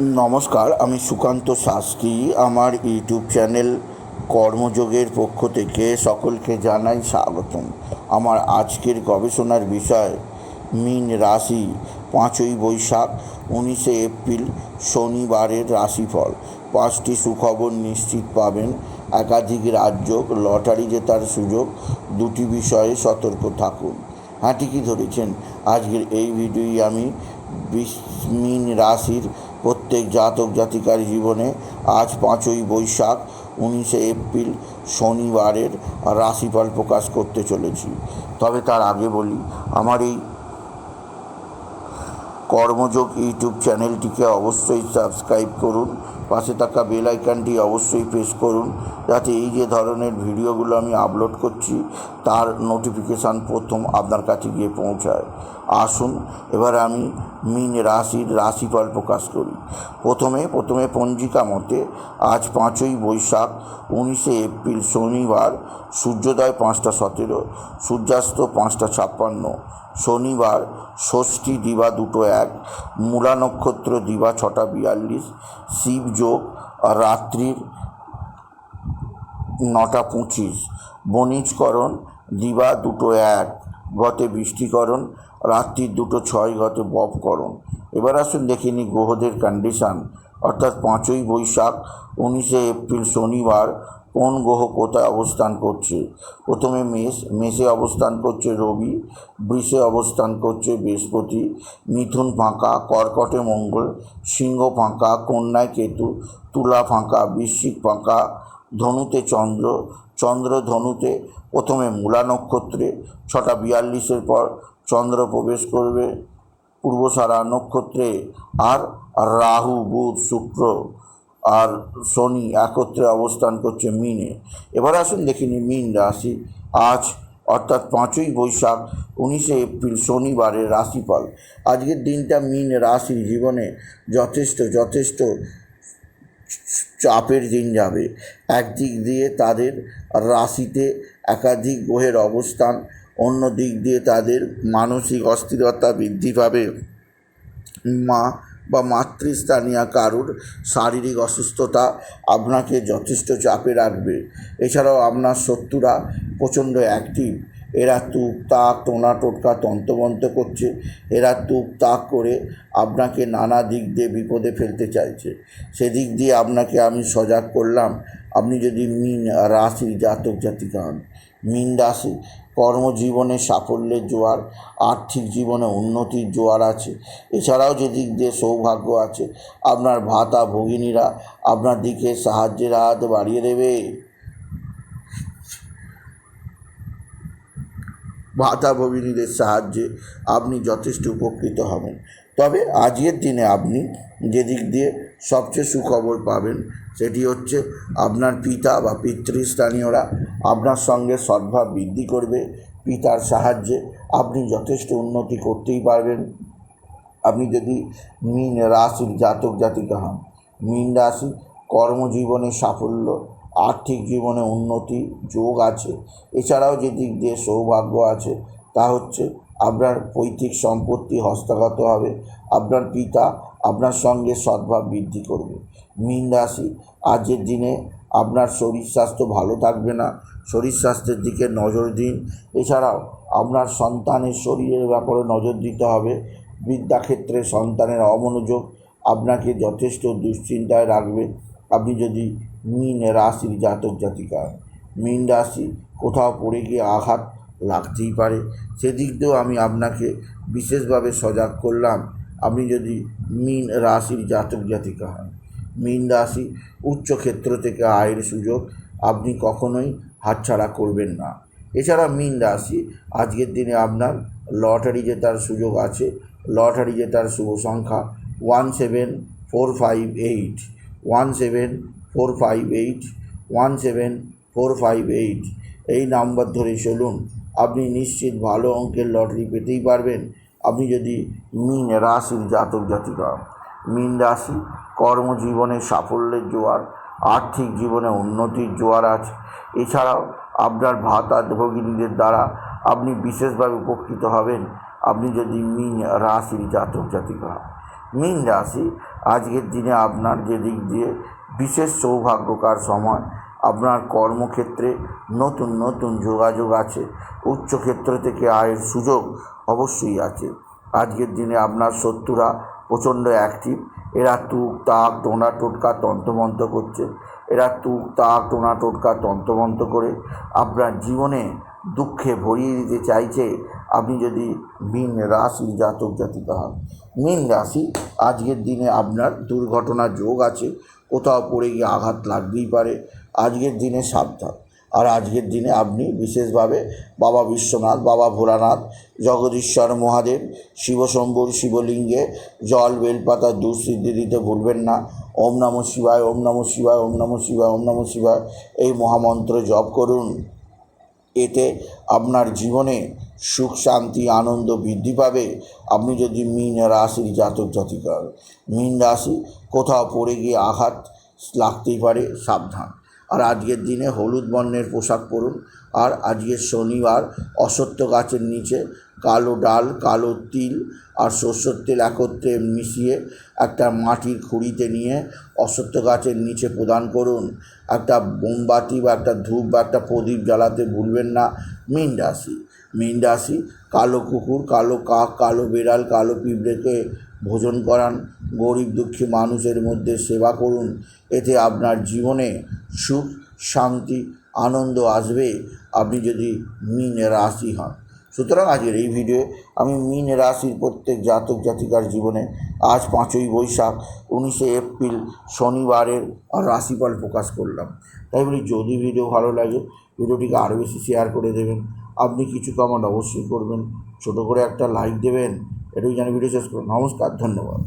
নমস্কার, আমি সুকান্ত শাস্ত্রী। আমার ইউটিউব চ্যানেল কর্মযোগের পক্ষ থেকে সকলকে জানাই স্বাগতম। আমার আজকের গবেষণার বিষয়, মিন রাশি, পাঁচই বৈশাখ, উনিশে এপ্রিল, শনিবারের রাশিফল। পাঁচটি সুখবর নিশ্চিত পাবেন। একাধিক রাজ্য, লটারি জেতার সুযোগ, দুটি বিষয়ে সতর্ক থাকুন। হ্যাঁ ঠিকই ধরেছেন? আজকের এই ভিডিওই আমি বিশ- মীন রাশির প্রত্যেক জাতক জাতিকার জীবনে আজ পাঁচই বৈশাখ, উনিশে এপ্রিল শনিবারের রাশিফল প্রকাশ করতে চলেছি। তবে তার আগে বলি, আমার এই কর্মযোগ ইউটিউব চ্যানেলটিকে অবশ্যই সাবস্ক্রাইব করুন। পাশে থাকা বেল আইকনটি অবশ্যই প্রেস করুন, যাতে এই যে ধরনের ভিডিওগুলো আমি আপলোড করছি, তার নোটিফিকেশান প্রথম আপনার কাছে গিয়ে পৌঁছায়। আসুন, এবার আমি মিন রাশির রাশিফল প্রকাশ করি। প্রথমে প্রথমে পঞ্জিকা মতে, আজ পাঁচই বৈশাখ, উনিশে এপ্রিল শনিবার, সূর্যোদয় পাঁচটা সতেরো, সূর্যাস্ত পাঁচটা ছাপ্পান্ন, শনিবার ষষ্ঠী দিবা দুটো এক, মূলা নক্ষত্র দিবা ছটা বিয়াল্লিশ শিবযোগ রাত্রির নটা পঁচিশ। বণিজকরণ, দিবা দুটো এক, গতে বৃষ্টিকরণ, রাত্রি দুটো ছয়, গতে বপকরণ। এবার আসুন দেখে নিই গ্রহদের কন্ডিশান অর্থাৎ পাঁচই বৈশাখ, উনিশে এপ্রিল শনিবার কোন গ্রহ কোথায় অবস্থান করছে? প্রথমে মেষ, মেষে অবস্থান করছে রবি, বৃষে অবস্থান করছে বৃহস্পতি, মিথুন ফাঁকা, কর্কটে মঙ্গল, সিংহ ফাঁকা, কন্যায় কেতু, তুলা ফাঁকা, বৃশ্চিক ফাঁকা, ধনুতে চন্দ্র চন্দ্র ধনুতে প্রথমে মূলা নক্ষত্রে, ছটা বিয়াল্লিশের পর চন্দ্র প্রবেশ করবে পূর্বসারা নক্ষত্রে, আর রাহু, বুধ, শুক্র। আর শনি একত্রে অবস্থান করছে মিনে। এবার আসুন দেখিনি মিন রাশি। আজ অর্থাৎ পাঁচই বৈশাখ, উনিশে এপ্রিল শনিবারের রাশিফল। আজকের দিনটা মিন রাশির জীবনে যথেষ্ট যথেষ্ট চাপের দিন যাবে। একদিক দিয়ে তাদের রাশিতে একাধিক গ্রহের অবস্থান, অন্য দিক দিয়ে তাদের মানসিক অস্থিরতা বৃদ্ধি পাবে। মা বা মাতৃস্থানীয় কারুর শারীরিক অসুস্থতা আপনাকে যথেষ্ট চাপে রাখবে। এছাড়াও আপনার শত্রুরা প্রচণ্ড অ্যাক্টিভ এরা তুপ তাক, টোনা টোটকা তন্তমন্ত করছে। এরা তুপ তাক করে আপনাকে নানা দিক দিয়ে বিপদে ফেলতে চাইছে। সেদিক দিয়ে আপনাকে আমি সজাগ করলাম। আপনি যদি মিন রাশি জাতক জাতিকা মিন রাশি কর্মজীবনে সাফল্যের জোয়ার, আর্থিক জীবনে উন্নতির জোয়ার আছে। এছাড়াও যে দিক দিয়ে সৌভাগ্য আছে, আপনার ভাতা ভগিনীরা আপনার দিকে সাহায্যের হাত বাড়িয়ে দেবে। ভাতা ভগিনীদের সাহায্যে আপনি যথেষ্ট উপকৃত হবেন। তবে আজকের দিনে আপনি যেদিক দিয়ে সবচেয়ে সুখবর পাবেন সেটি হচ্ছে আপনার পিতা বা পিতৃস্থানীয়রা আপনার সঙ্গে সদ্ভাব বৃদ্ধি করবে, পিতার সাহায্যে আপনি যথেষ্ট উন্নতি করতেই পারবেন। আপনি যদি মিন রাশির জাতক জাতিকা হন, মিন রাশি কর্মজীবনে সাফল্য, আর্থিক জীবনে উন্নতি, যোগ আছে। এছাড়াও যে দিক দিয়ে সৌভাগ্য আছে, তা হচ্ছে আপনার পৈতৃক সম্পত্তি হস্তগত হবে, আপনার পিতা আপনার সঙ্গে সদ্ভাব বৃদ্ধি করবে। মিন রাশি, আজকের দিনে আপনার শরীর স্বাস্থ্য ভালো থাকবে না। শরীর স্বাস্থ্যের দিকে নজর দিন। এছাড়াও আপনার সন্তানের শরীরের ব্যাপারে নজর দিতে হবে। বিদ্যাক্ষেত্রে সন্তানের অমনোযোগ আপনাকে যথেষ্ট দুশ্চিন্তায় রাখবে। আপনি যদি মিন রাশির জাতক জাতিকা। মিন রাশি কোথাও পড়ে গিয়ে আঘাত লাগতেই পারে। সেদিক দিয়েও আমি আপনাকে বিশেষভাবে সজাগ করলাম। আপনি যদি মিন রাশির জাতক জাতিকা হন, মিন রাশি উচ্চ ক্ষেত্র থেকে আয়ের সুযোগ আপনি কখনোই হাতছাড়া করবেন না। এছাড়া মিন রাশি, আজকের দিনে আপনার লটারি জেতার সুযোগ আছে। লটারি জেতার শুভ সংখ্যা one seven four five eight, one seven four five eight, one seven four five eight. এই নাম্বার ধরে চলুন, আপনি নিশ্চিত ভালো অঙ্কের লটারি পেতেই পারবেন। আপনি যদি মিন রাশির জাতক জাতিকা। মিন রাশি কর্মজীবনে সাফল্যের জোয়ার, আর্থিক জীবনে উন্নতির জোয়ার আছে এছাড়াও আপনার ভাতা ভগিনীদের দ্বারা আপনি বিশেষভাবে উপকৃত হবেন আপনি যদি মিন রাশির জাতক জাতিকা। মীন রাশি আজকের দিনে আপনার যে দিক দিয়ে বিশেষ সৌভাগ্যকার সময়, আপনার কর্মক্ষেত্রে নতুন নতুন যোগাযোগ আছে উচ্চক্ষেত্র থেকে আয়ের সুযোগ অবশ্যই আছে। আজকের দিনে আপনার শত্রুরা প্রচণ্ড অ্যাক্টিভ এরা তুক, তাক, টোনা, টোটকা, তন্ত্রমন্ত্র করছে। এরা তুক, তাক, টোনা, টোটকা, তন্ত্রমন্ত্র করে আপনার জীবনে দুঃখে ভরিয়ে দিতে চাইছে। আপনি যদি মীন রাশি জাতক জাতিকা হন, মীন রাশি আজকের দিনে আপনার দুর্ঘটনার যোগ আছে। কোথাও পড়ে গিয়ে আঘাত লাগতেই পারে। আজকের দিনে সাবধান। আর আজকের দিনে আপনি বিশেষভাবে বাবা বিশ্বনাথ, বাবা ভোলানাথ, জগদীশ্বর মহাদেব, শিবশম্ভুর শিবলিঙ্গে জল, বেলপাতা দুঃসিদ্ধি দিতে ভুলবেন না। ওম নমঃ শিবায়, ওম নমঃ শিবায়, ওম নমঃ শিবায়, ওম নমঃ শিবায় এই মহামন্ত্র জপ করুন। এতে আপনার জীবনে সুখ, শান্তি, আনন্দ বৃদ্ধি পাবে। আপনি যদি মীন রাশির জাতক জাতিকা হন। মীন রাশি কোথাও পড়ে গিয়ে আঘাত লাগতেই পারে, সাবধান। আর আজকের দিনে হলুদ বর্ণের পোশাক পরুন। আর আজকের শনিবার অসত্য গাছের নিচে কালো ডাল, কালো তিল আর সর্ষের তেল একত্রে মিশিয়ে একটা মাটির খুঁড়িতে নিয়ে অসত্য গাছের নিচে প্রদান করুন। একটা মোমবাতি বা একটা ধূপ বা একটা প্রদীপ জ্বালাতে ভুলবেন না। মীন রাশি মীন রাশি, কালো কুকুর, কালো কাক, কালো বেড়াল, কালো পিঁপড়েকে ভোজন করান। গরিব দুঃখী মানুষের মধ্যে সেবা করুন। এতে আপনার জীবনে সুখ, শান্তি, আনন্দ আসবে। আপনি যদি মীন রাশি হন। সুতরাং আজকের এই ভিডিও আমি মীন রাশির প্রত্যেক জাতক জাতিকার জীবনে আজ পাঁচই বৈশাখ, উনিশে এপ্রিল, শনিবারের রাশিফল প্রকাশ করলাম। তাই বলি, যদি ভিডিও ভালো লাগে ভিডিওটিকে আরও বেশি শেয়ার করে দেবেন। আপনি কিছু কমেন্ট অবশ্যই করবেন। ছোটো করে একটা লাইক দেবেন। এটুকু জানি ভিডিও শেষ করুন নমস্কার, ধন্যবাদ।